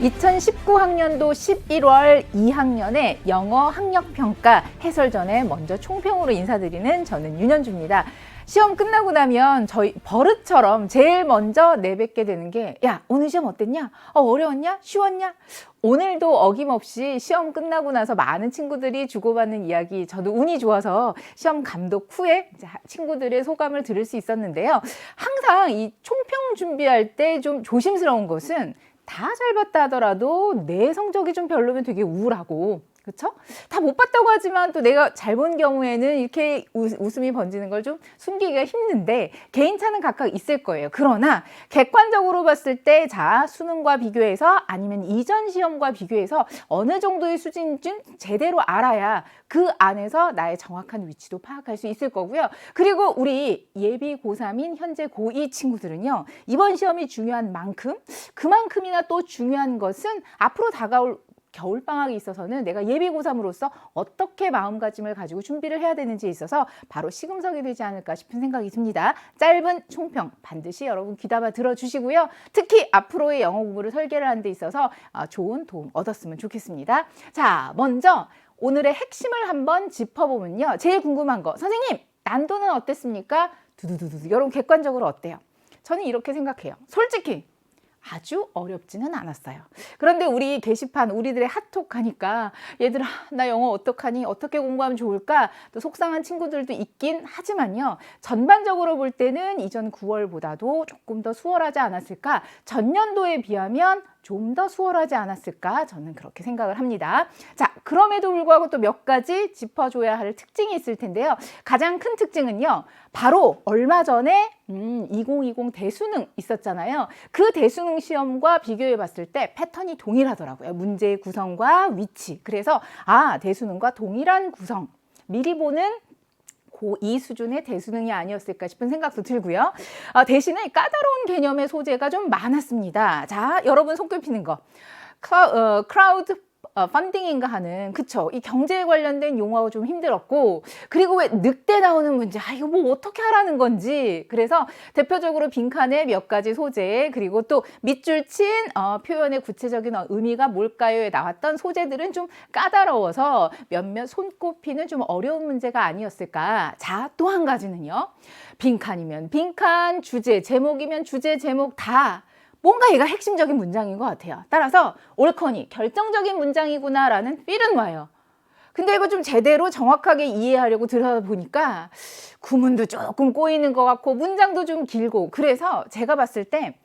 2019학년도 11월 2학년의 영어 학력평가 해설 전에 먼저 총평으로 인사드리는 저는 윤현주입니다. 시험 끝나고 나면 저희 버릇처럼 제일 먼저 내뱉게 되는 게, 야, 오늘 시험 어땠냐? 어, 어려웠냐? 쉬웠냐? 오늘도 어김없이 시험 끝나고 나서 많은 친구들이 주고받는 이야기, 저도 운이 좋아서 시험 감독 후에 친구들의 소감을 들을 수 있었는데요. 항상 이 총평 준비할 때 좀 조심스러운 것은 다 잘 봤다 하더라도 내 성적이 좀 별로면 되게 우울하고 그렇죠? 다 못 봤다고 하지만 또 내가 잘 본 경우에는 이렇게 우- 웃음이 번지는 걸 좀 숨기기가 힘든데 개인차는 각각 있을 거예요. 그러나 객관적으로 봤을 때 자, 수능과 비교해서 아니면 이전 시험과 비교해서 어느 정도의 수준인지 제대로 알아야 그 안에서 나의 정확한 위치도 파악할 수 있을 거고요. 그리고 우리 예비 고3인 현재 고2 친구들은요. 이번 시험이 중요한 만큼 그만큼이나 또 중요한 것은 앞으로 다가올 겨울 방학이 있어서는 내가 예비 고3으로서 어떻게 마음가짐을 가지고 준비를 해야 되는지에 있어서 바로 시금석이 되지 않을까 싶은 생각이 듭니다. 짧은 총평 반드시 여러분 귀담아 들어주시고요. 특히 앞으로의 영어 공부를 설계를 하는 데 있어서 아, 좋은 도움 얻었으면 좋겠습니다. 자, 먼저 오늘의 핵심을 한번 짚어보면요. 제일 궁금한 거, 선생님 난도는 어땠습니까? 두두두두. 여러분 객관적으로 어때요? 저는 이렇게 생각해요. 솔직히 아주 어렵지는 않았어요. 그런데 우리 게시판 우리들의 핫톡 하니까 얘들아 나 영어 어떡하니? 어떻게 공부하면 좋을까? 또 속상한 친구들도 있긴 하지만요. 전반적으로 볼 때는 이전 9월보다도 조금 더 수월하지 않았을까? 전년도에 비하면 좀 더 수월하지 않았을까 저는 그렇게 생각을 합니다. 자 그럼에도 불구하고 또 몇 가지 짚어줘야 할 특징이 있을 텐데요. 가장 큰 특징은요. 바로 얼마 전에 음, 2020 대수능 있었잖아요. 그 대수능 시험과 비교해 봤을 때 패턴이 동일하더라고요. 문제의 구성과 위치. 그래서 아 대수능과 동일한 구성. 미리 보는 고2 수준의 대수능이 아니었을까 싶은 생각도 들고요. 아, 대신에 까다로운 개념의 소재가 좀 많았습니다. 자, 여러분 손꼽 피는 거. 어, 크라우드 어, 펀딩인가 하는 그쵸? 이 경제에 관련된 용어가 좀 힘들었고 그리고 왜 늑대 나오는 문제 아 이거 뭐 어떻게 하라는 건지. 그래서 대표적으로 빈칸에 몇 가지 소재 그리고 또 밑줄 친 어, 표현의 구체적인 어, 의미가 뭘까요에 나왔던 소재들은 좀 까다로워서 몇몇 손꼽히는 좀 어려운 문제가 아니었을까. 자 또 한 가지는요. 빈칸이면 빈칸 주제 제목이면 주제 제목 다 뭔가 얘가 핵심적인 문장인 것 같아요. 따라서 옳거니 결정적인 문장이구나라는 필은 와요. 근데 이거 좀 제대로 정확하게 이해하려고 들어보니까 구문도 조금 꼬이는 것 같고 문장도 좀 길고 그래서 제가 봤을 때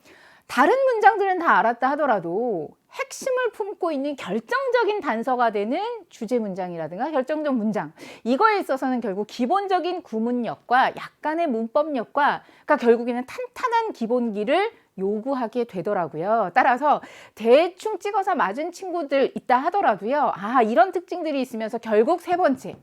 다른 문장들은 다 알았다 하더라도 핵심을 품고 있는 결정적인 단서가 되는 주제 문장이라든가 결정적 문장 이거에 있어서는 결국 기본적인 구문력과 약간의 문법력과 그러니까 결국에는 탄탄한 기본기를 요구하게 되더라고요. 따라서 대충 찍어서 맞은 친구들 있다 하더라도요. 아, 이런 특징들이 있으면서 결국 세 번째.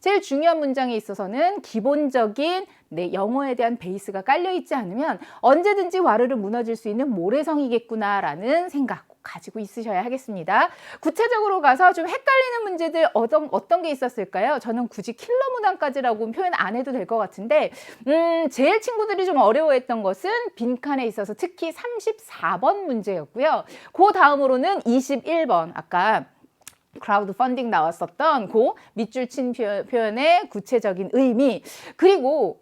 제일 중요한 문장에 있어서는 기본적인 내 영어에 대한 베이스가 깔려 있지 않으면 언제든지 와르르 무너질 수 있는 모래성이겠구나라는 생각 꼭 가지고 있으셔야 하겠습니다. 구체적으로 가서 좀 헷갈리는 문제들 어떤, 어떤 게 있었을까요? 저는 굳이 킬러 문항까지라고 표현 안 해도 될 것 같은데, 음, 제일 친구들이 좀 어려워했던 것은 빈칸에 있어서 특히 34번 문제였고요. 그 다음으로는 21번, 아까 크라우드 펀딩 나왔었던 그 밑줄 친 표- 표현의 구체적인 의미 그리고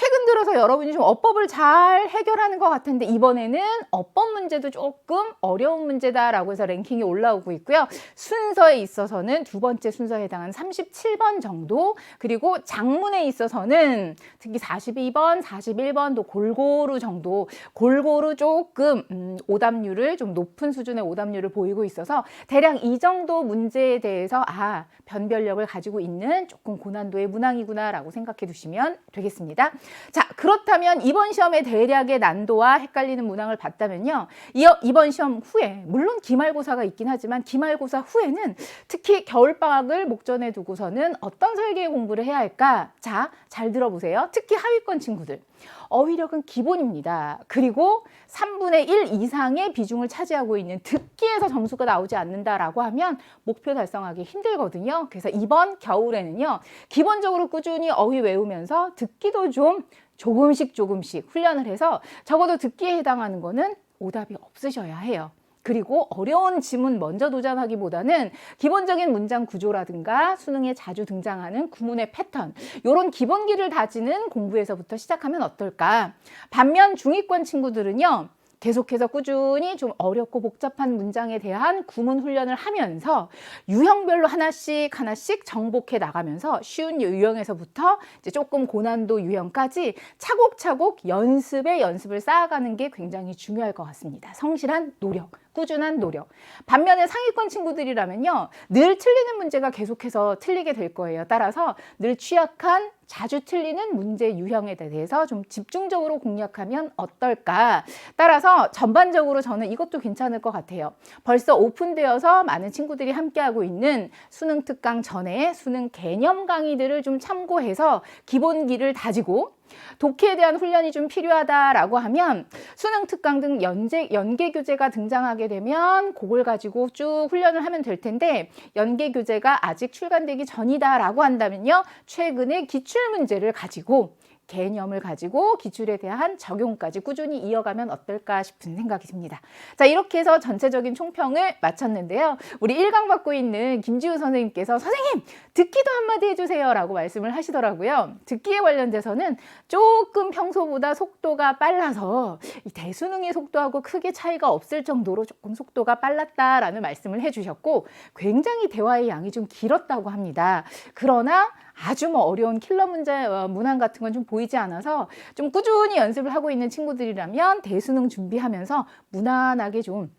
최근 들어서 여러분이 좀 어법을 잘 해결하는 것 같은데 이번에는 어법 문제도 조금 어려운 문제다라고 해서 랭킹이 올라오고 있고요. 순서에 있어서는 두 번째 순서에 해당하는 37번 정도 그리고 장문에 있어서는 특히 42번, 41번도 골고루 정도 골고루 조금 음, 오답률을 좀 높은 수준의 오답률을 보이고 있어서 대략 이 정도 문제에 대해서 아 변별력을 가지고 있는 조금 고난도의 문항이구나라고 생각해 두시면 되겠습니다. 자 그렇다면 이번 시험의 대략의 난도와 헷갈리는 문항을 봤다면요. 이, 이번 시험 후에 물론 기말고사가 있긴 하지만 기말고사 후에는 특히 겨울방학을 목전에 두고서는 어떤 설계 공부를 해야 할까? 자 잘 들어보세요. 특히 하위권 친구들 어휘력은 기본입니다. 그리고 3분의 1 이상의 비중을 차지하고 있는 듣기에서 점수가 나오지 않는다라고 하면 목표 달성하기 힘들거든요. 그래서 이번 겨울에는요, 기본적으로 꾸준히 어휘 외우면서 듣기도 좀 조금씩 조금씩 훈련을 해서 적어도 듣기에 해당하는 거는 오답이 없으셔야 해요. 그리고 어려운 지문 먼저 도전하기보다는 기본적인 문장 구조라든가 수능에 자주 등장하는 구문의 패턴 이런 기본기를 다지는 공부에서부터 시작하면 어떨까? 반면 중위권 친구들은요. 계속해서 꾸준히 좀 어렵고 복잡한 문장에 대한 구문 훈련을 하면서 유형별로 하나씩 하나씩 정복해 나가면서 쉬운 유형에서부터 이제 조금 고난도 유형까지 차곡차곡 연습에 연습을 쌓아가는 게 굉장히 중요할 것 같습니다. 성실한 노력, 꾸준한 노력. 반면에 상위권 친구들이라면요, 늘 틀리는 문제가 계속해서 틀리게 될 거예요. 따라서 늘 취약한 자주 틀리는 문제 유형에 대해서 좀 집중적으로 공략하면 어떨까. 따라서 전반적으로 저는 이것도 괜찮을 것 같아요. 벌써 오픈되어서 많은 친구들이 함께하고 있는 수능 특강 전에 수능 개념 강의들을 좀 참고해서 기본기를 다지고 독해에 대한 훈련이 좀 필요하다라고 하면 수능 특강 등 연재, 연계 교재가 등장하게 되면 그걸 가지고 쭉 훈련을 하면 될 텐데 연계 교재가 아직 출간되기 전이다라고 한다면요. 최근에 기출 문제를 가지고 개념을 가지고 기출에 대한 적용까지 꾸준히 이어가면 어떨까 싶은 생각이 듭니다. 자, 이렇게 해서 전체적인 총평을 마쳤는데요. 우리 1강 받고 있는 김지우 선생님께서 선생님, 듣기도 한마디 해주세요 라고 말씀을 하시더라고요. 듣기에 관련돼서는 조금 평소보다 속도가 빨라서 이 대수능의 속도하고 크게 차이가 없을 정도로 조금 속도가 빨랐다라는 말씀을 해주셨고 굉장히 대화의 양이 좀 길었다고 합니다. 그러나 아주 뭐 어려운 킬러 문제 어, 문항 같은 건 좀 보이지 않아서 좀 꾸준히 연습을 하고 있는 친구들이라면 대수능 준비하면서 무난하게 좀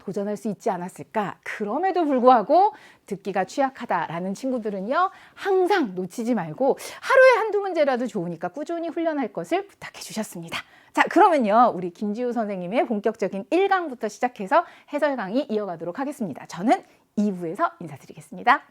도전할 수 있지 않았을까. 그럼에도 불구하고 듣기가 취약하다라는 친구들은요, 항상 놓치지 말고 하루에 한두 문제라도 좋으니까 꾸준히 훈련할 것을 부탁해 주셨습니다. 자, 그러면요, 우리 김지우 선생님의 본격적인 1강부터 시작해서 해설 강의 이어가도록 하겠습니다. 저는 2부에서 인사드리겠습니다.